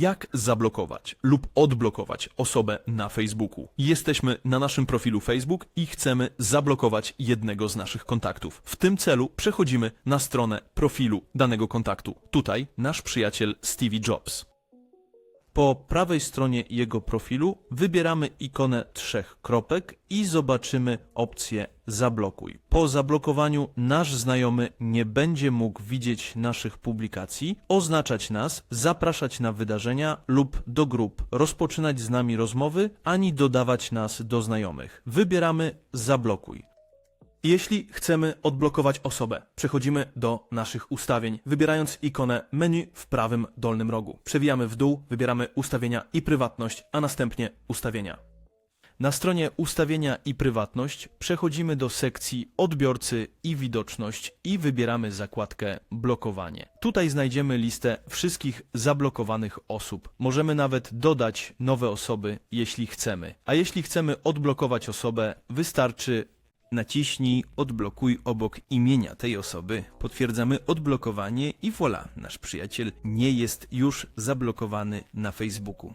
Jak zablokować lub odblokować osobę na Facebooku? Jesteśmy na naszym profilu Facebook i chcemy zablokować jednego z naszych kontaktów. W tym celu przechodzimy na stronę profilu danego kontaktu. Tutaj nasz przyjaciel Stevie Jobs. Po prawej stronie jego profilu wybieramy ikonę trzech kropek i zobaczymy opcję zablokuj. Po zablokowaniu nasz znajomy nie będzie mógł widzieć naszych publikacji, oznaczać nas, zapraszać na wydarzenia lub do grup, rozpoczynać z nami rozmowy, ani dodawać nas do znajomych. Wybieramy zablokuj. Jeśli chcemy odblokować osobę, przechodzimy do naszych ustawień, wybierając ikonę menu w prawym dolnym rogu. Przewijamy w dół, wybieramy ustawienia i prywatność, a następnie ustawienia. Na stronie ustawienia i prywatność przechodzimy do sekcji odbiorcy i widoczność i wybieramy zakładkę blokowanie. Tutaj znajdziemy listę wszystkich zablokowanych osób. Możemy nawet dodać nowe osoby, jeśli chcemy. A jeśli chcemy odblokować osobę, wystarczy Naciśnij odblokuj obok imienia tej osoby. Potwierdzamy odblokowanie i voilà, nasz przyjaciel nie jest już zablokowany na Facebooku.